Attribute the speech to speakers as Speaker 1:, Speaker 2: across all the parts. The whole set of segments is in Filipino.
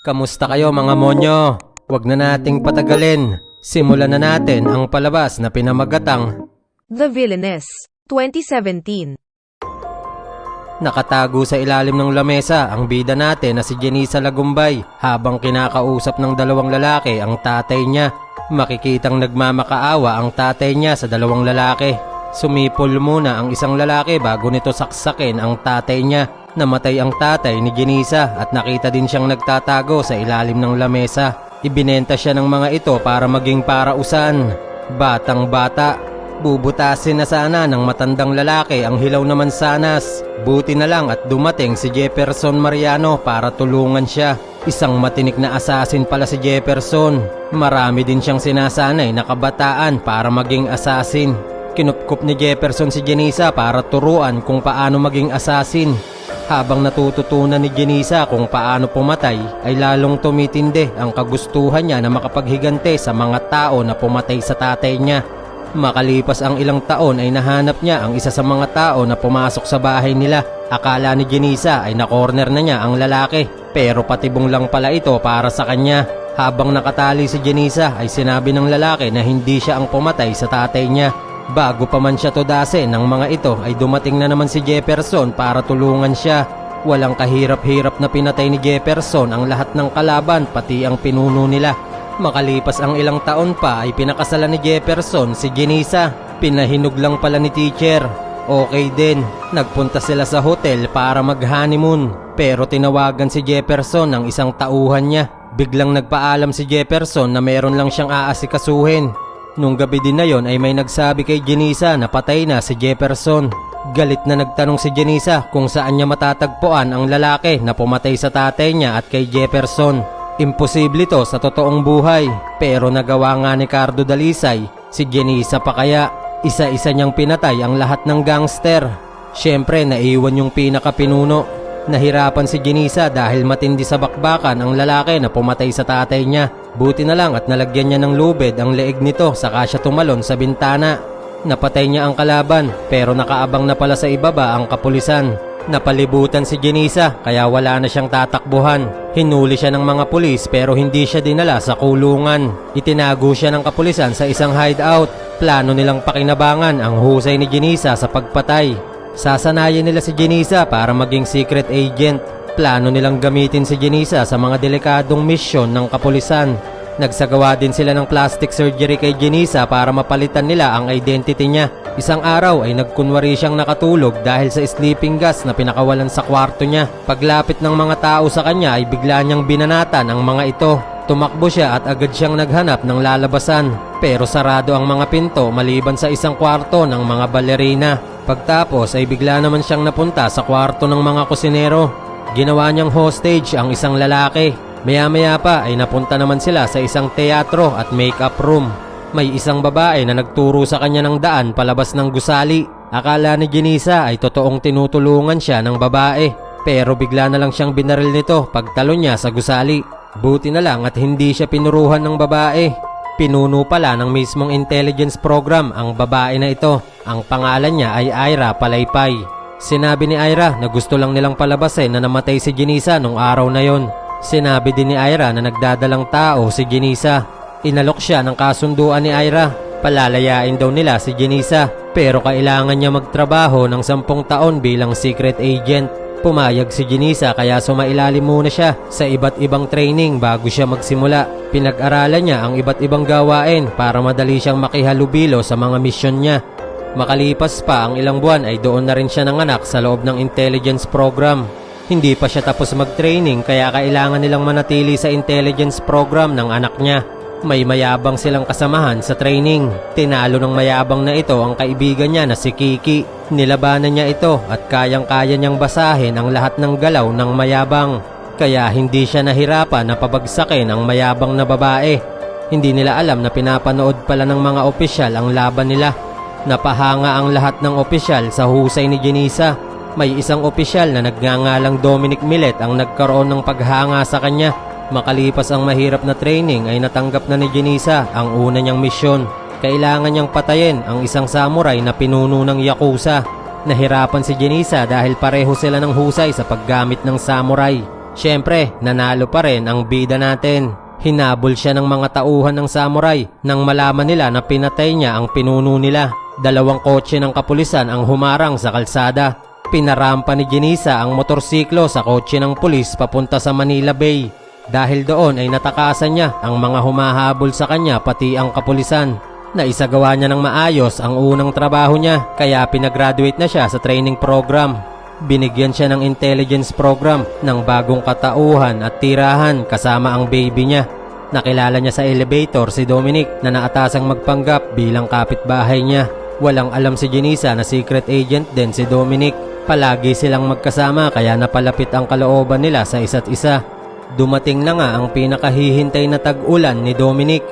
Speaker 1: Kamusta kayo mga monyo? Huwag na nating patagalin. Simulan na natin ang palabas na pinamagatang
Speaker 2: The Villainess, 2017.
Speaker 1: Nakatago sa ilalim ng lamesa ang bida natin na si Jenisa Lagumbay habang kinakausap ng dalawang lalaki ang tatay niya. Makikitang nagmamakaawa ang tatay niya sa dalawang lalaki. Sumipol muna ang isang lalaki bago nito saksakin ang tatay niya. Namatay ang tatay ni Jenisa at nakita din siyang nagtatago sa ilalim ng lamesa. Ibinenta siya ng mga ito para maging parausan. Batang bata, Bubutasin na sana ng matandang lalaki ang hilaw na mansanas. Buti na lang at dumating si Jefferson Mariano para tulungan siya. Isang matinik na assassin pala si Jefferson. Marami din siyang sinasanay na kabataan para maging assassin. Kinupkup ni Jefferson si Jenisa para turuan kung paano maging assassin. Habang natututunan ni Jenisa kung paano pumatay, ay lalong tumitindi ang kagustuhan niya na makapaghigante sa mga tao na pumatay sa tatay niya. Makalipas ang ilang taon ay nahanap niya ang isa sa mga tao na pumasok sa bahay nila. Akala ni Jenisa ay na-corner na niya ang lalaki pero patibong lang pala ito para sa kanya. Habang nakatali si Jenisa ay sinabi ng lalaki na hindi siya ang pumatay sa tatay niya. Bago pa man siya tudasin ng mga ito ay dumating na naman si Jefferson para tulungan siya. Walang kahirap-hirap na pinatay ni Jefferson ang lahat ng kalaban pati ang pinuno nila. Makalipas ang ilang taon pa ay pinakasalan ni Jefferson si Jenisa. Pinahinog lang pala ni teacher. Okay din, nagpunta sila sa hotel para mag-honeymoon. Pero tinawagan si Jefferson ng isang tauhan niya. Biglang nagpaalam si Jefferson na meron lang siyang aasikasuhin. Nung gabi din na yon ay may nagsabi kay Jenisa na patay na si Jefferson. Galit na nagtanong si Jenisa kung saan niya matatagpuan ang lalaki na pumatay sa tatay niya at kay Jefferson. Imposible to sa totoong buhay pero nagawa nga ni Cardo Dalisay si Jenisa pa kaya isa-isa niyang pinatay ang lahat ng gangster. Siyempre naiwan yung pinakapinuno. Nahirapan si Jenisa dahil matindi sa bakbakan ang lalaki na pumatay sa tatay niya. Buti na lang at nalagyan niya ng lubid ang leeg nito saka siya tumalon sa bintana. Napatay niya ang kalaban pero nakaabang na pala sa ibaba ang kapulisan. Napalibutan si Jenisa kaya wala na siyang tatakbuhan. Hinuli siya ng mga pulis pero hindi siya dinala sa kulungan. Itinago siya ng kapulisan sa isang hideout. Plano nilang pakinabangan ang husay ni Jenisa sa pagpatay. Sasanayin nila si Jenisa para maging secret agent. Plano nilang gamitin si Jenisa sa mga delikadong misyon ng kapulisan. Nagsagawa din sila ng plastic surgery kay Jenisa para mapalitan nila ang identity niya. Isang araw ay nagkunwari siyang nakatulog dahil sa sleeping gas na pinakawalan sa kwarto niya. Paglapit ng mga tao sa kanya ay bigla niyang binanatan ang mga ito. Tumakbo siya at agad siyang naghanap ng lalabasan. Pero sarado ang mga pinto maliban sa isang kwarto ng mga balerina. Pagtapos ay bigla naman siyang napunta sa kwarto ng mga kusinero. Ginawa niyang hostage ang isang lalaki. Maya-maya pa ay napunta naman sila sa isang teatro at makeup room. May isang babae na nagturo sa kanya ng daan palabas ng gusali. Akala ni Jenisa ay totoong tinutulungan siya ng babae. Pero bigla na lang siyang binaril nito pagtalo niya sa gusali. Buti na lang at hindi siya pinuruhan ng babae. Pinuno pala ng mismong intelligence program ang babae na ito. Ang pangalan niya ay Ira Palaypay. Sinabi ni Ira na gusto lang nilang palabasin na namatay si Jenisa nung araw na yon. Sinabi din ni Ira na nagdadalang tao si Jenisa. Inalok siya ng kasunduan ni Ira. Palalayain daw nila si Jenisa pero kailangan niya magtrabaho ng sampung taon bilang secret agent. Pumayag si Jenisa kaya sumailalim muna siya sa iba't ibang training bago siya magsimula. Pinag-aralan niya ang iba't ibang gawain para madali siyang makihalubilo sa mga misyon niya. Makalipas pa ang ilang buwan ay doon na rin siya nanganak sa loob ng intelligence program. Hindi pa siya tapos mag-training kaya kailangan nilang manatili sa intelligence program ng anak niya. May mayabang silang kasamahan sa training. Tinalo ng mayabang na ito ang kaibigan niya na si Kiki. Nilabanan niya ito at kayang-kaya niyang basahin ang lahat ng galaw ng mayabang. Kaya hindi siya nahirapan na pabagsakin ang mayabang na babae. Hindi nila alam na pinapanood pala ng mga opisyal ang laban nila. Napahanga ang lahat ng opisyal sa husay ni Jenisa. May isang opisyal na nagngangalang Dominic Millet ang nagkaroon ng paghanga sa kanya. Makalipas ang mahirap na training ay natanggap na ni Jenisa ang una niyang misyon. Kailangan niyang patayin ang isang samurai na pinuno ng Yakuza. Nahirapan si Jenisa dahil pareho sila ng husay sa paggamit ng samurai. Siyempre, nanalo pa rin ang bida natin. Hinabol siya ng mga tauhan ng samurai nang malaman nila na pinatay niya ang pinuno nila. Dalawang kotse ng kapulisan ang humarang sa kalsada. Pinarampa ni Jenisa ang motorsiklo sa kotse ng pulis papunta sa Manila Bay. Dahil doon ay natakasan niya ang mga humahabol sa kanya pati ang kapulisan. Naisagawa niya ng maayos ang unang trabaho niya kaya pinagraduate na siya sa training program. Binigyan siya ng intelligence program ng bagong katauhan at tirahan kasama ang baby niya. Nakilala niya sa elevator si Dominic na naatasang magpanggap bilang kapitbahay niya. Walang alam si Jenisa na secret agent din si Dominic. Palagi silang magkasama kaya napalapit ang kalooban nila sa isa't isa. Dumating na nga ang pinakahihintay na tag-ulan ni Dominic.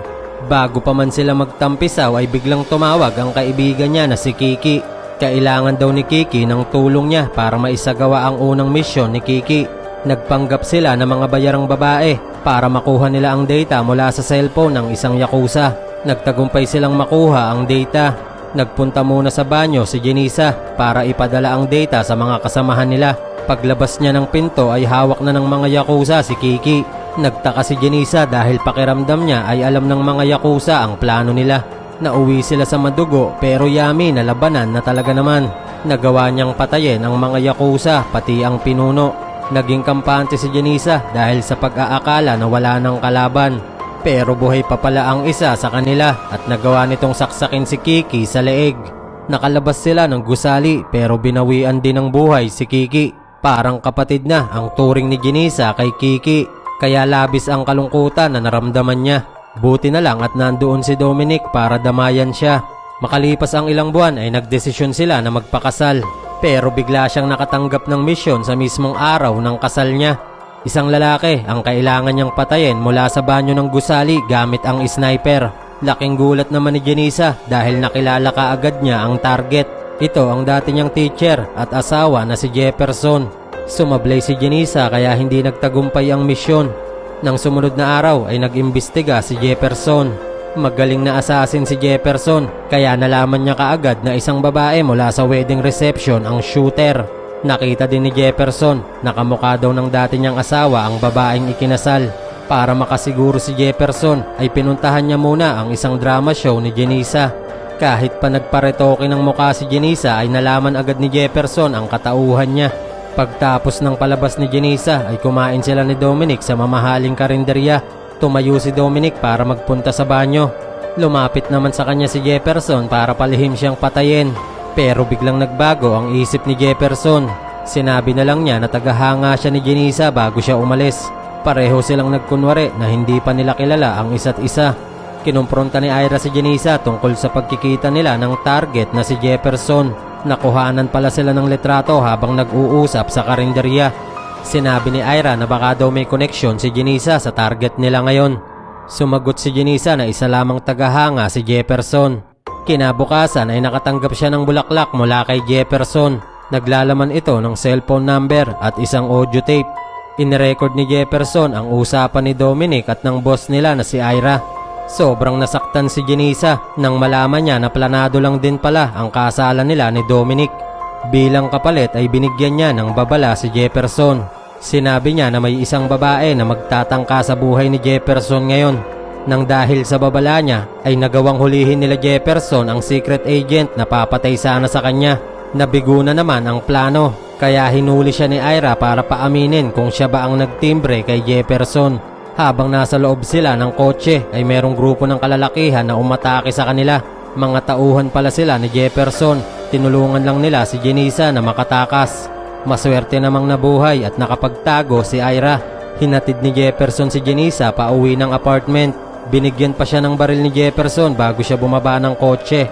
Speaker 1: Bago pa man sila magtampisaw ay biglang tumawag ang kaibigan niya na si Kiki. Kailangan daw ni Kiki ng tulong niya para maisagawa ang unang misyon ni Kiki. Nagpanggap sila ng mga bayarang babae para makuha nila ang data mula sa cellphone ng isang yakuza. Nagtagumpay silang makuha ang data. Nagpunta muna sa banyo si Jenisa para ipadala ang data sa mga kasamahan nila. Paglabas niya ng pinto ay hawak na ng mga yakuza si Kiki. Nagtaka si Jenisa dahil pakiramdam niya ay alam ng mga yakuza ang plano nila. Nauwi sila sa madugo pero yami na labanan na talaga naman. Nagawa niyang patayin ang mga yakuza pati ang pinuno. Naging kampante si Jenisa dahil sa pag-aakala na wala ng kalaban. Pero buhay pa pala ang isa sa kanila at nagawa nitong saksakin si Kiki sa leeg. Nakalabas sila ng gusali pero binawian din ng buhay si Kiki. Parang kapatid na ang turing ni Jenisa kay Kiki. Kaya labis ang kalungkutan na naramdaman niya. Buti na lang at nandoon si Dominic para damayan siya. Makalipas ang ilang buwan ay nagdesisyon sila na magpakasal. Pero bigla siyang nakatanggap ng misyon sa mismong araw ng kasal niya. Isang lalaki ang kailangan niyang patayin mula sa banyo ng gusali gamit ang sniper. Laking gulat naman ni Jenisa dahil nakilala ka agad niya ang target. Ito ang dati niyang teacher at asawa na si Jefferson. Sumablay si Jenisa kaya hindi nagtagumpay ang misyon. Nang sumunod na araw ay nag-imbestiga si Jefferson. Magaling na assassin si Jefferson kaya nalaman niya kaagad na isang babae mula sa wedding reception ang shooter. Nakita din ni Jefferson na kamukha daw ng dati niyang asawa ang babaeng ikinasal. Para makasiguro si Jefferson ay pinuntahan niya muna ang isang drama show ni Jenisa. Kahit pa nagparetoke ng mukha si Jenisa ay nalaman agad ni Jefferson ang katauhan niya. Pagtapos ng palabas ni Jenisa ay kumain sila ni Dominic sa mamahaling karinderya. Tumayo si Dominic para magpunta sa banyo. Lumapit naman sa kanya si Jefferson para palihim siyang patayin. Pero biglang nagbago ang isip ni Jefferson. Sinabi na lang niya na tagahanga siya ni Jenisa bago siya umalis. Pareho silang nagkunwari na hindi pa nila kilala ang isa't isa. Kinumpronta ni Ira si Jenisa tungkol sa pagkikita nila ng target na si Jefferson. Nakuhanan pala sila ng litrato habang nag-uusap sa karinderya. Sinabi ni Ira na baka daw may connection si Jenisa sa target nila ngayon. Sumagot si Jenisa na isa lamang tagahanga si Jefferson. Kinabukasan ay nakatanggap siya ng bulaklak mula kay Jefferson. Naglalaman ito ng cellphone number at isang audio tape. Inirecord ni Jefferson ang usapan ni Dominic at ng boss nila na si Ira. Sobrang nasaktan si Jenisa nang malaman niya na planado lang din pala ang kasalan nila ni Dominic. Bilang kapalit ay binigyan niya ng babala si Jefferson. Sinabi niya na may isang babae na magtatangka sa buhay ni Jefferson ngayon. Nang dahil sa babala niya ay nagawang hulihin nila Jefferson ang secret agent na papatay sana sa kanya. Nabigo na naman ang plano kaya hinuli siya ni Ira para paaminin kung siya ba ang nagtimbre kay Jefferson. Habang nasa loob sila ng kotse ay merong grupo ng kalalakihan na umatake sa kanila. Mga tauhan pala sila ni Jefferson. Tinulungan lang nila si Jenisa na makatakas. Maswerte namang nabuhay at nakapagtago si Ira. Hinatid ni Jefferson si Jenisa pa uwi ng apartment. Binigyan pa siya ng baril ni Jefferson bago siya bumaba ng kotse.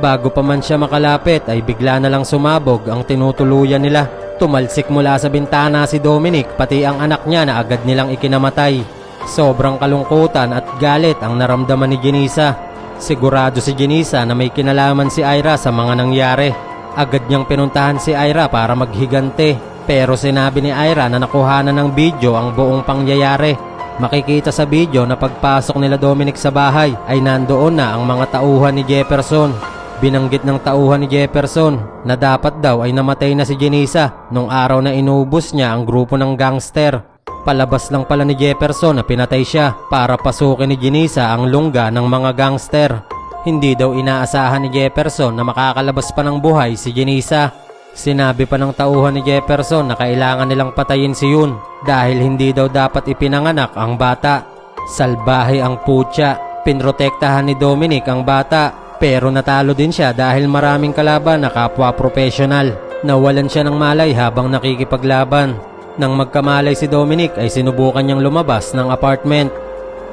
Speaker 1: Bago pa man siya makalapit ay bigla na lang sumabog ang tinutuluyan nila. Tumalsik mula sa bintana si Dominic pati ang anak niya na agad nilang ikinamatay. Sobrang kalungkutan at galit ang naramdaman ni Jenisa. Sigurado si Jenisa na may kinalaman si Ira sa mga nangyari. Agad niyang pinuntahan si Ira para maghigante. Pero sinabi ni Ira na nakuhanan ng video ang buong pangyayari. Makikita sa video na pagpasok nila Dominic sa bahay ay nandoon na ang mga tauhan ni Jefferson. Binanggit ng tauhan ni Jefferson na dapat daw ay namatay na si Jenisa nung araw na inubos niya ang grupo ng gangster. Palabas lang pala ni Jefferson na pinatay siya para pasukin ni Ginisa ang lungga ng mga gangster. Hindi daw inaasahan ni Jefferson na makakalabas pa ng buhay si Ginisa. Sinabi pa ng tauhan ni Jefferson na kailangan nilang patayin si Yun dahil hindi daw dapat ipinanganak ang bata. Salbahe ang putya. Pinrotektahan ni Dominic ang bata pero natalo din siya dahil maraming kalaban na kapwa professional. Nawalan siya ng malay habang nakikipaglaban. Nang magkamalay si Dominic ay sinubukan niyang lumabas ng apartment.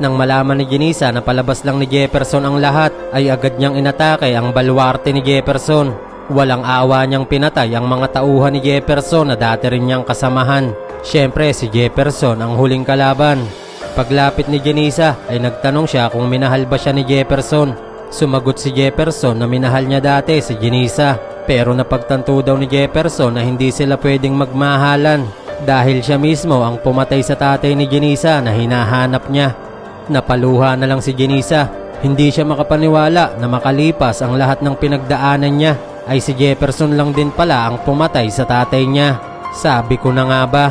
Speaker 1: Nang malaman ni Genisa na palabas lang ni Jefferson ang lahat, ay agad niyang inatake ang balwarte ni Jefferson. Walang awa niyang pinatay ang mga tauhan ni Jefferson na dati rin niyang kasamahan. Siyempre si Jefferson ang huling kalaban. Paglapit ni Genisa ay nagtanong siya kung minahal ba siya ni Jefferson. Sumagot si Jefferson na minahal niya dati si Genisa. Pero napagtanto daw ni Jefferson na hindi sila pwedeng magmahalan dahil siya mismo ang pumatay sa tatay ni Genisa na hinahanap niya. Napaluha na lang si Genisa. Hindi siya makapaniwala na makalipas ang lahat ng pinagdaanan niya ay si Jefferson lang din pala ang pumatay sa tatay niya. Sabi ko na nga ba,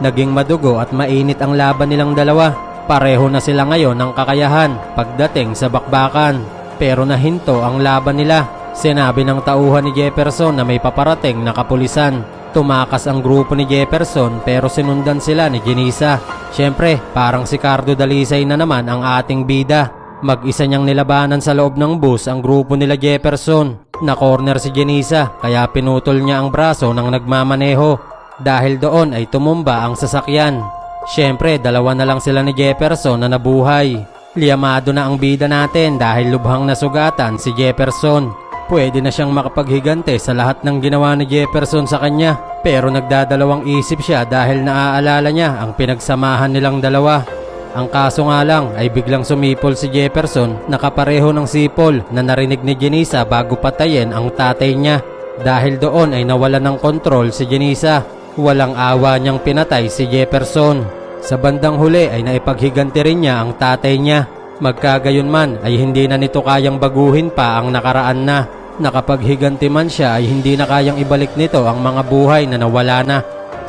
Speaker 1: naging madugo at mainit ang laban nilang dalawa. Pareho na sila ngayon ng kakayahan pagdating sa bakbakan. Pero nahinto ang laban nila. Sinabi ng tauhan ni Jefferson na may paparating na kapulisan. Tumakas ang grupo ni Jefferson pero sinundan sila ni Genisa. Siyempre, parang si Cardo Dalisay na naman ang ating bida. Mag-isa niyang nilabanan sa loob ng bus ang grupo nila Jefferson. Na-corner si Genisa kaya pinutol niya ang braso ng nagmamaneho. Dahil doon ay tumumba ang sasakyan. Siyempre, dalawa na lang sila ni Jefferson na nabuhay. Liyamado na ang bida natin dahil lubhang nasugatan si Jefferson. Pwede na siyang makapaghigante sa lahat ng ginawa ni Jefferson sa kanya. Pero nagdadalawang isip siya dahil naaalala niya ang pinagsamahan nilang dalawa. Ang kaso nga lang ay biglang sumipol si Jefferson na kapareho ng sipol na narinig ni Genisa bago patayin ang tatay niya. Dahil doon ay nawalan ng kontrol si Genisa. Walang awa niyang pinatay si Jefferson. Sa bandang huli ay naipaghiganti rin niya ang tatay niya. Magkagayon man ay hindi na nito kayang baguhin pa ang nakaraan na. Nakapaghiganti man siya ay hindi na kayang ibalik nito ang mga buhay na nawala na.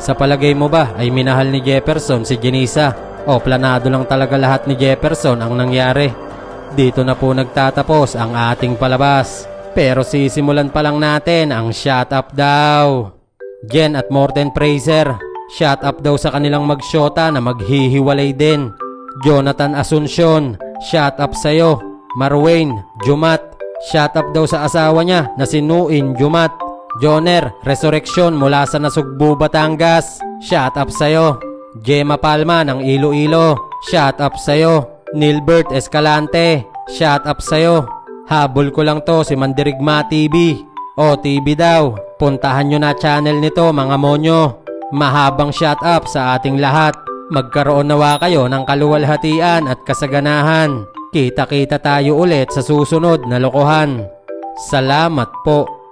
Speaker 1: Sa palagay mo ba ay minahal ni Jefferson si Genisa o planado lang talaga lahat ni Jefferson ang nangyari? Dito na po nagtatapos ang ating palabas. Pero sisimulan pa lang natin ang shut up daw. Jen at Morten Fraser, shut up daw sa kanilang magsyota na maghihiwalay din. Jonathan Asuncion, shut up sa'yo. Marwayne, Jumat, shut up daw sa asawa niya na si Nuin Jumat. Joner, resurrection mula sa Nasugbu, Batangas, shut up sa'yo. Gemma Palma ng Iloilo, shut up sa'yo. Nilbert Escalante, shut up sa'yo. Habol ko lang to si Mandirigma TV. O TV daw, puntahan nyo na channel nito mga monyo. Mahabang shout up sa ating lahat. Magkaroon nawa kayo ng kaluwalhatian at kasaganahan. Kita-kita tayo ulit sa susunod na lokohan. Salamat po.